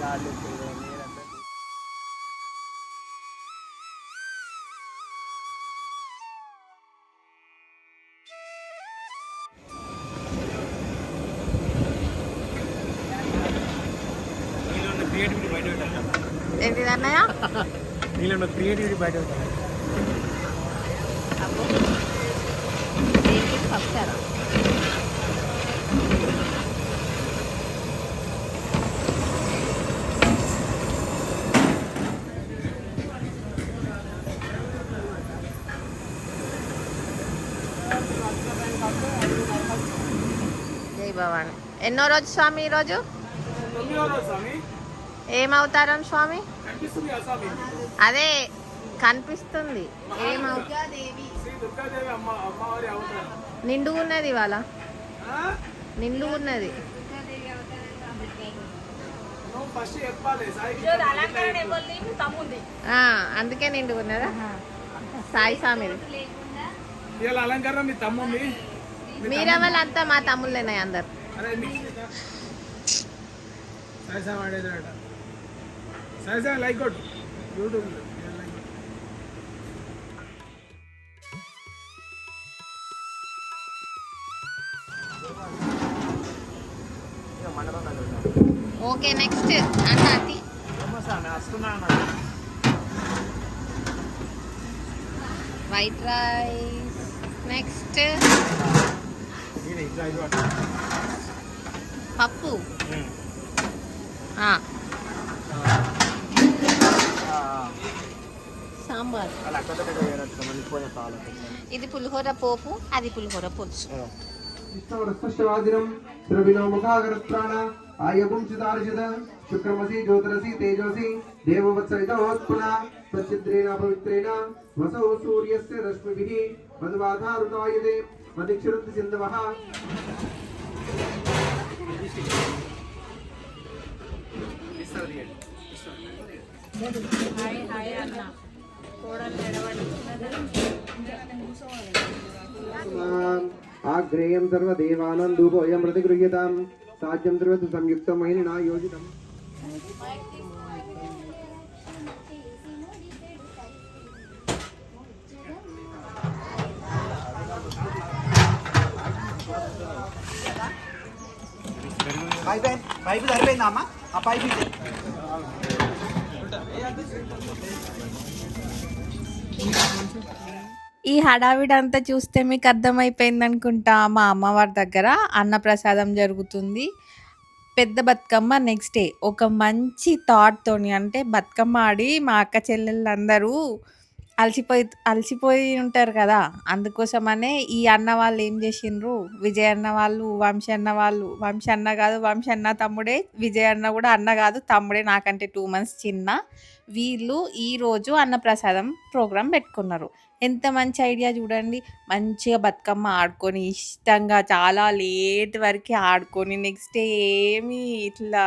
గాలి వస్తుంది, నీరంతా నీలో ఉన్న క్రియేటివిటీ బయట పెట్టాలి ఏంటిది అన్నయ్య నీలో ఉన్న క్రియేటివిటీ బయట పెట్టాలి ఎన్నో రోజు స్వామి ఈరోజు? ఏమవుతారం స్వామి? అదే కనిపిస్తుంది. నిండుగా ఉన్నది ఇవాళ. ఆ? నిండుగా ఉన్నది అందుకే నిండుగా ఉన్నదా? సాయి స్వామిది. ఇవాళ అలంకరణ మీ తమ్ముంది. మీరే వాళ్ళంతా మా తమ్ముళ్ళేనాయి అందరు. అరే మీ సాయి సాయి వాడేదాడ సాయి సాయి లైక్ కొట్టు. యూట్యూబ్ లైక్ కొట్టు. ఓకే నెక్స్ట్ అన్న అతి వైట్ రైస్ నెక్స్ట్ పప్పు. ఆ, సాంబార్. ఇది పులిహోర పోపు అది పులిహోర పులుసు. శుక్రమసి జ్యోతిరసి తేజోసి దేవవత్సవితోత్పున సచ్చిద్రేణ పవిత్రేణ వసౌ సూర్యస్య రశ్మిభిః మధువాధారుతాయుధే మదిక్షరంతి సింధవః. ఆగ్రేయం సర్వదేవానాం ధూపోయం ప్రతిగృహ్యతాం. సాధ్యం సర్వతు సంయుక్తం మహిళనా యోజితం. పైపు పైపు సరిపోయిందా అమ్మ? ఆ పైపు. ఈ హడావిడి అంతా చూస్తే మీకు అర్థమైపోయింది అనుకుంటా మా అమ్మవారి దగ్గర అన్నప్రసాదం జరుగుతుంది. పెద్ద బతుకమ్మ నెక్స్ట్ డే. ఒక మంచి థాట్తోని అంటే బతుకమ్మ ఆడి మా అక్క చెల్లెళ్ళందరూ అలసిపోయి అలసిపోయి ఉంటారు కదా. అందుకోసమనే ఈ అన్న వాళ్ళు ఏం చేసిండ్రు? విజయ్ అన్న వాళ్ళు వంశీ అన్న వాళ్ళు వంశీ అన్న కాదు వంశీ అన్న తమ్ముడే విజయ్ అన్న కూడా అన్న కాదు తమ్ముడే నాకంటే టూ మంత్స్ చిన్న. వీళ్ళు ఈరోజు అన్నప్రసాదం ప్రోగ్రాం పెట్టుకున్నారు. ఎంత మంచి ఐడియా చూడండి. మంచిగా బతుకమ్మ ఆడుకొని ఇష్టంగా చాలా లేట్ వరకు ఆడుకొని నెక్స్ట్ డే ఏమి ఇట్లా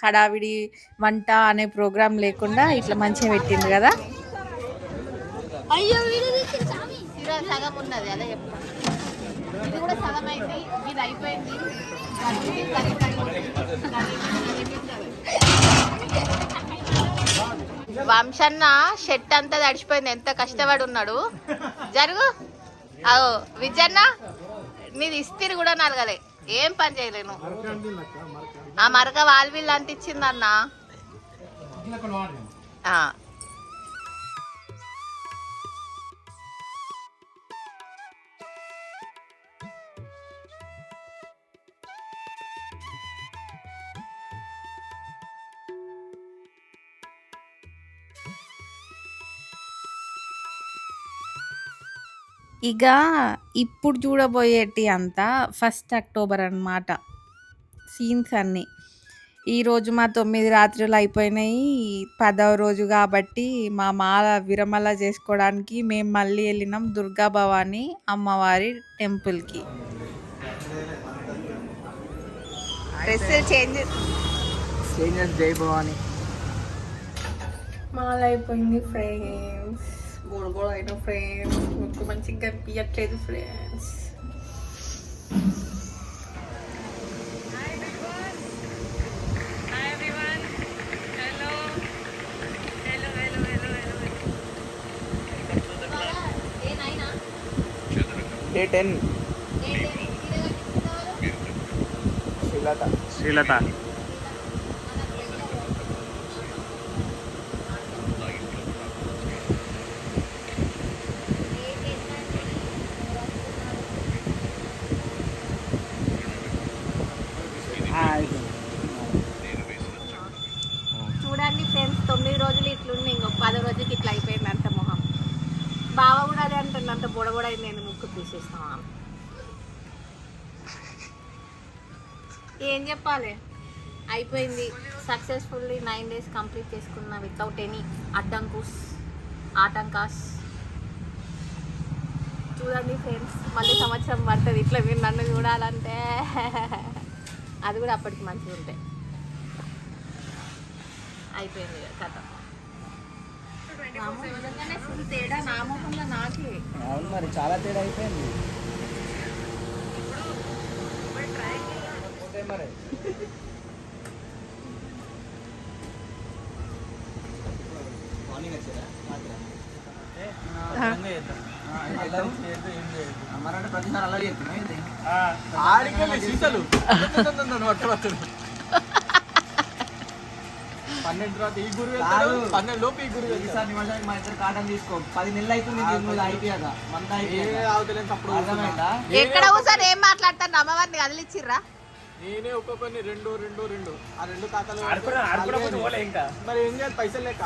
హడావిడి వంట అనే ప్రోగ్రాం లేకుండా ఇట్లా మంచిగా పెట్టింది కదా. ఇలా సగం ఉన్నది అదే చెప్తా. ఇది కూడా సగం అయింది ఇది అయిపోయింది. వంశన్న షెట్ అంతా తడిచిపోయింది ఎంత కష్టపడి ఉన్నాడు జరుగు. అగో విజన్న నీది ఇస్తిరి కూడా నలగలే. ఏం పని చేయలేను ఆ మరక వాళ్ళు వీళ్ళు అంటించిందన్న ఆ. ఇక ఇప్పుడు చూడబోయేటి అంతా ఫస్ట్ అక్టోబర్ అన్నమాట. సీన్స్ అన్నీ. ఈరోజు మా తొమ్మిది రాత్రులు అయిపోయినాయి. పదవ రోజు కాబట్టి మా మాల విరమల చేసుకోవడానికి మేము మళ్ళీ వెళ్ళినాం దుర్గా భవాని అమ్మవారి టెంపుల్కి. డ్రెస్ చేంజ్ చేంజెస్ జై భవాని. మాల అయిపోయింది friends gola gola in a friend. Welcome and sing and a kid of friends. Day 10. Day 10. Day 10. Day 10. Day 10. చెప్పాలి. అయిపోయింది. సక్సెస్ఫుల్లీ నైన్ డేస్ కంప్లీట్ చేసుకున్నా వితౌట్ ఎనీ అడ్డంకుస్ ఆటంకాస్. చూడండి ఫ్రెండ్స్ మళ్ళీ సంవత్సరం పడుతుంది. ఇట్లా మీరు నన్ను చూడాలంటే. అది కూడా అప్పటికి మంచిగా ఉంటాయి అయిపోయింది కథ. తేడా నా మొహంలో నాకే. అవును మరి చాలా తేడా అయిపోయింది. సీతలు. పన్నెండు తర్వాత ఈ గురువు. వెళ్తాడు, పన్నెండు లోపు ఈ గురువు వెళ్తాడు. ఈసారి నిమిషానికి మా ఇద్దరు కాటన్ తీసుకో. పది నెలలు అవుతుంది దీని మీద అయిపోయాక అయిపోయాక అర్థమైందా? ఎక్కడ కూర్చొని ఏం మాట్లాడతాను అమ్మవారిని కదిలిచ్చిర్రా? నేనే ఒక్కొక్కరిని రెండు రెండు రెండు. ఆ రెండు ఖాతాలు మరి ఏం చేయాలి? పైసలు లేక?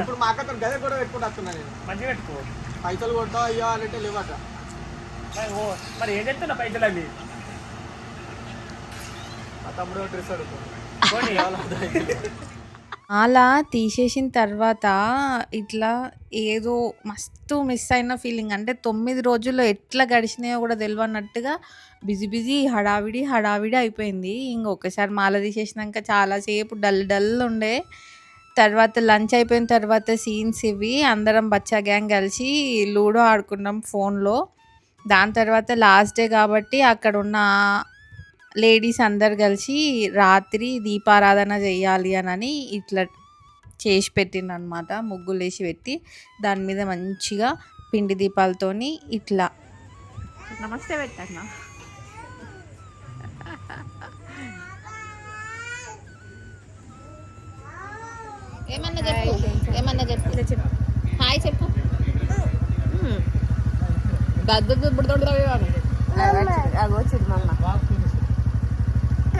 ఇప్పుడు మా అక్కతో గదే కూడా పెట్టుకుంటూ వస్తున్నా నేను. మంచిగా పెట్టుకో. పైసలు కొట్టా అయ్యో అంటే లేవట. మరి ఏం చెప్తున్నా పైసలు అవి మా తమ్ముడు డ్రెస్ అడుగుతాడు. పోనీ. అలా తీసేసిన తర్వాత ఇట్లా ఏదో మస్తు మిస్ అయిన ఫీలింగ్ అంటే తొమ్మిది రోజుల్లో ఎట్లా గడిచినాయో కూడా తెలియనట్టుగా బిజీ బిజీ హడావిడి హడావిడి అయిపోయింది. ఇంకొకసారి మాల తీసేసినాక చాలాసేపు డల్ డల్ ఉండే. తర్వాత లంచ్ అయిపోయిన తర్వాత సీన్స్ ఇవి అందరం బచ్చా గ్యాంగ్ కలిసి లూడో ఆడుకున్నాం ఫోన్లో. దాని తర్వాత లాస్ట్ డే కాబట్టి అక్కడ ఉన్న లేడీస్ అందరు కలిసి రాత్రి దీపారాధన చేయాలి అని ఇట్లా చేసి పెట్టిండనమాట ముగ్గులు వేసి పెట్టి దాని మీద మంచిగా పిండి దీపాలతోని ఇట్లా. నమస్తే పెట్టన్నా. ఏమన్నా చెప్పు ఏమన్నా చెప్పు. హాయ్ చెప్పు.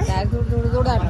ചൂട് ചൂട് ചൂടാണ്.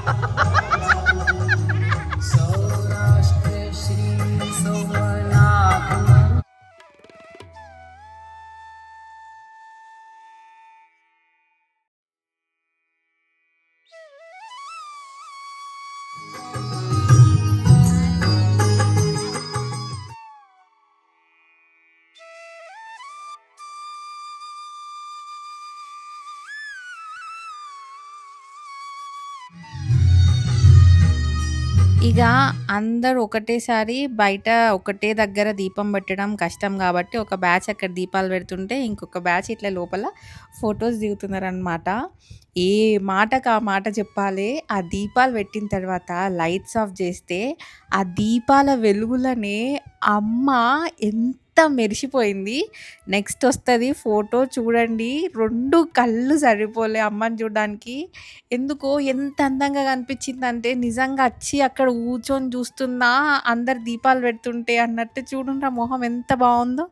so ఇక అందరు ఒకటేసారి బయట ఒకటే దగ్గర దీపం పెట్టడం కష్టం కాబట్టి ఒక బ్యాచ్ అక్కడ దీపాలు పెడుతుంటే ఇంకొక బ్యాచ్ ఇట్లా లోపల ఫొటోస్ దిగుతున్నారనమాట ఏ మాటకు ఆ మాట చెప్పాలి? ఆ దీపాలు పెట్టిన తర్వాత లైట్స్ ఆఫ్ చేస్తే ఆ దీపాల వెలుగులనే అమ్మ ఎంత మెరిసిపోయింది. నెక్స్ట్ వస్తుంది ఫోటో చూడండి. రెండు కళ్ళు సరిపోలే అమ్మని చూడడానికి. ఎందుకో ఎంత అందంగా కనిపించింది అంటే నిజంగా వచ్చి అక్కడ కూర్చొని చూస్తున్నా అందరు దీపాలు పెడుతుంటే అన్నట్టు చూడండి ఆ మొహం ఎంత బాగుందో.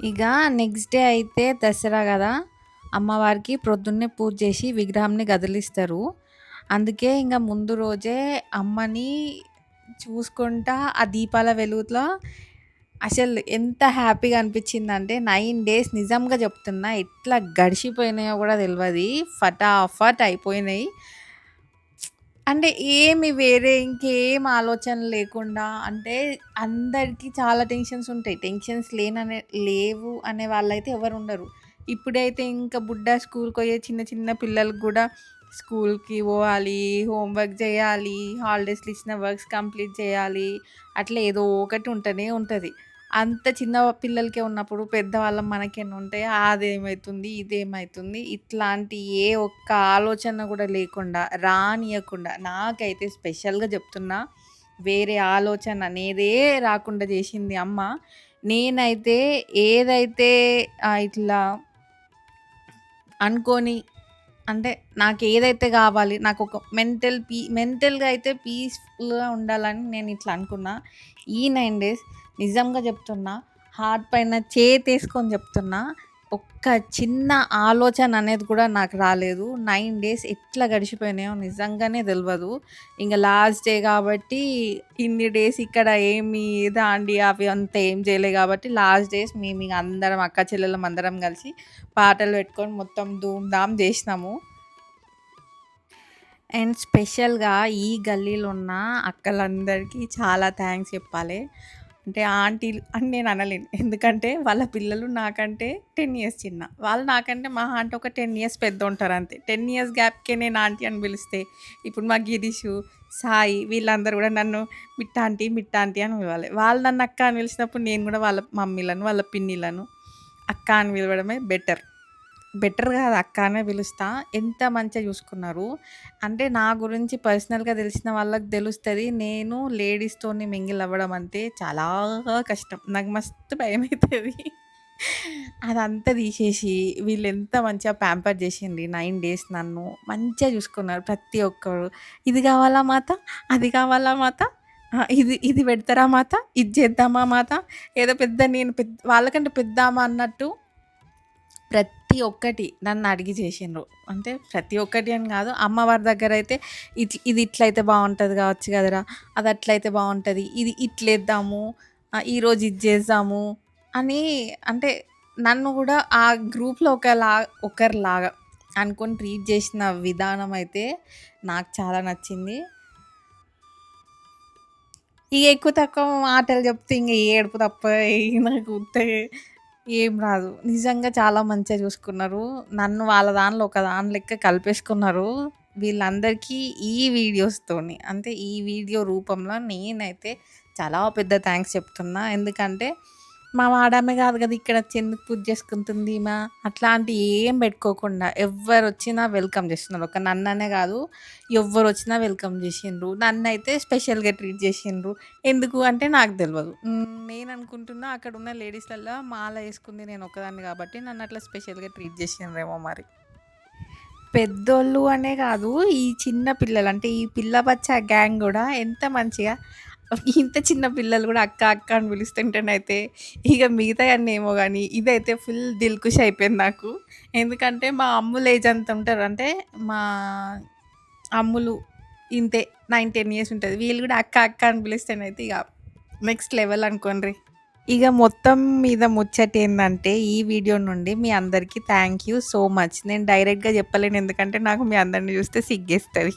ఇక నెక్స్ట్ డే అయితే దసరా కదా అమ్మవారికి ప్రొద్దున్నే పూజ చేసి విగ్రహంని కదిలిస్తారు అందుకే ఇంకా ముందు రోజే అమ్మని చూసుకుంటా ఆ దీపాల వెలుగులో అసలు ఎంత హ్యాపీగా అనిపించిందంటే నైన్ డేస్ నిజంగా చెప్తున్నా ఎట్లా గడిచిపోయినాయో కూడా తెలియదు ఫటాఫట్ అయిపోయినాయి. అంటే ఏమి వేరే ఇంకేం ఆలోచన లేకుండా అంటే అందరికీ చాలా టెన్షన్స్ ఉంటాయి. టెన్షన్స్ లేననే లేవు అనే వాళ్ళైతే ఎవరు ఉండరు. ఇప్పుడైతే ఇంకా బుడ్డ స్కూల్కి పోయే చిన్న చిన్న పిల్లలకు కూడా స్కూల్కి పోవాలి హోంవర్క్ చేయాలి హాలిడేస్లో ఇచ్చిన వర్క్స్ కంప్లీట్ చేయాలి అట్లా ఏదో ఒకటి ఉంటూనే ఉంటుంది. అంత చిన్న పిల్లలకే ఉన్నప్పుడు పెద్దవాళ్ళం మనకేమైనా ఉంటాయి అదేమవుతుంది ఇదేమవుతుంది ఇట్లాంటి ఏ ఒక్క ఆలోచన కూడా లేకుండా రానియకుండా నాకైతే స్పెషల్గా చెప్తున్నా వేరే ఆలోచన అనేదే రాకుండా చేసింది అమ్మ. నేనైతే ఏదైతే ఇట్లా అనుకోని అంటే నాకు ఏదైతే కావాలి నాకు ఒక మెంటల్ పీ మెంటల్గా అయితే పీస్ఫుల్గా ఉండాలని నేను ఇట్లా అనుకున్నా. ఈ నైన్ డేస్ నిజంగా చెప్తున్నా హార్ట్ పైన చేతి వేసుకొని చెప్తున్నా ఒక్క చిన్న ఆలోచన అనేది కూడా నాకు రాలేదు. నైన్ డేస్ ఎట్లా గడిచిపోయినాయో నిజంగానే తెలియదు ఇంకా లాస్ట్ డే కాబట్టి ఇన్ని డేస్ ఇక్కడ ఏమి దాండి అవి అంత ఏం చేయలేదు కాబట్టి లాస్ట్ డేస్ మేము ఇక అందరం అక్క చెల్లెలం అందరం కలిసి పాటలు పెట్టుకొని మొత్తం ధూమ్ ధామ్ చేసినాము. అండ్ స్పెషల్గా ఈ గల్లీలో ఉన్న అక్కలందరికీ చాలా థ్యాంక్స్ చెప్పాలి. అంటే ఆంటీలు అని నేను అనలేను. ఎందుకంటే వాళ్ళ పిల్లలు నాకంటే టెన్ ఇయర్స్ చిన్న. వాళ్ళు నాకంటే మా ఆంటీ ఒక టెన్ ఇయర్స్ పెద్ద ఉంటారు అంతే. టెన్ ఇయర్స్ గ్యాప్కే నేను ఆంటీ అని పిలిస్తే ఇప్పుడు మా గిరీషు సాయి వీళ్ళందరూ కూడా నన్ను మిట్టాంటీ మిట్టాంటీ అని పిలవాలి. వాళ్ళు నన్ను అక్క అని పిలిచినప్పుడు నేను కూడా వాళ్ళ మమ్మీలను వాళ్ళ పిన్నిలను అక్క అని పిలవడమే బెటర్. బెటర్ కాదు అక్క అనే పిలుస్తా. ఎంత మంచిగా చూసుకున్నారు. అంటే నా గురించి పర్సనల్గా తెలిసిన వాళ్ళకి తెలుస్తుంది. నేను లేడీస్తోని మింగిల్ అవ్వడం అంటే చాలా కష్టం. నాకు మస్తు భయం అవుతుంది అదంతా తీసేసి వీళ్ళు ఎంత మంచిగా ప్యాంపర్ చేసింది నైన్ డేస్ నన్ను. మంచిగా చూసుకున్నారు ప్రతి ఒక్కరు. ఇది కావాలా మాత? అది కావాలా మాత? ఇది ఇది పెడతారా మాత? ఇది చేద్దామా మాత? ఏదో పెద్ద నేను పెద్ద వాళ్ళకంటే పెద్దామా అన్నట్టు ప్రతి ప్రతి ఒక్కటి నన్ను అడిగి చేసిండ్రు. అంటే ప్రతి ఒక్కటి అని కాదు అమ్మవారి దగ్గర అయితే ఇట్ ఇది ఇట్లయితే బాగుంటుంది కావచ్చు కదరా అది అట్లయితే బాగుంటుంది ఇది ఇట్లేద్దాము ఈరోజు ఇది చేద్దాము అని అంటే నన్ను కూడా ఆ గ్రూప్లో ఒకలా ఒకరిలాగా అనుకొని ట్రీట్ చేసిన విధానం అయితే నాకు చాలా నచ్చింది. ఈ ఎక్కువ తక్కువ మాటలు చెప్తే ఇంక ఏడుపు తప్ప నాకు ఏం రాదు. నిజంగా చాలా మంచిగా చూసుకున్నారు. నన్ను వాళ్ళ దానిలో ఒక దాని లెక్క కలిపేసుకున్నారు. వీళ్ళందరికీ ఈ వీడియోస్తోని అంటే ఈ వీడియో రూపంలో నేనైతే చాలా పెద్ద థ్యాంక్స్ చెప్తున్నా. ఎందుకంటే మా వాడమే కాదు కదా ఇక్కడ వచ్చి ఎందుకు పూజ చేసుకుంటుంది మా అట్లాంటి ఏం పెట్టుకోకుండా ఎవరు వచ్చినా వెల్కమ్ చేస్తున్నారు. ఒక నన్ననే కాదు ఎవ్వరు వచ్చినా వెల్కమ్ చేసిండ్రు. నన్ను అయితే స్పెషల్గా ట్రీట్ చేసిండ్రు. ఎందుకు అంటే నాకు తెలియదు నేను అనుకుంటున్నా అక్కడ ఉన్న లేడీస్లలో మాల వేసుకుంది నేను ఒకదాన్ని కాబట్టి నన్ను అట్లా స్పెషల్గా ట్రీట్ చేసిండ్రేమో మరి. పెద్దోళ్ళు అనే కాదు ఈ చిన్న పిల్లలు అంటే ఈ పిల్ల బచ్చ గ్యాంగ్ కూడా ఎంత మంచిగా ఇంత చిన్న పిల్లలు కూడా అక్క అక్క అని పిలుస్తుంటేనైతే ఇక మిగతా అన్నీ ఏమో కానీ ఇదైతే ఫుల్ దిల్కుష్ అయిపోయింది నాకు. ఎందుకంటే మా అమ్ములు ఏజ్ అంత ఉంటారు అంటే మా అమ్ములు ఇంతే నైన్ టెన్ ఇయర్స్ ఉంటుంది. వీళ్ళు కూడా అక్క అక్క అని పిలుస్తేనైతే ఇక నెక్స్ట్ లెవెల్ అనుకోండి ఇక మొత్తం మీద ముచ్చట ఏంటంటే ఈ వీడియో నుండి మీ అందరికీ థ్యాంక్ యూ సో మచ్. నేను డైరెక్ట్గా చెప్పలేను ఎందుకంటే నాకు మీ అందరిని చూస్తే సిగ్గేస్తుంది.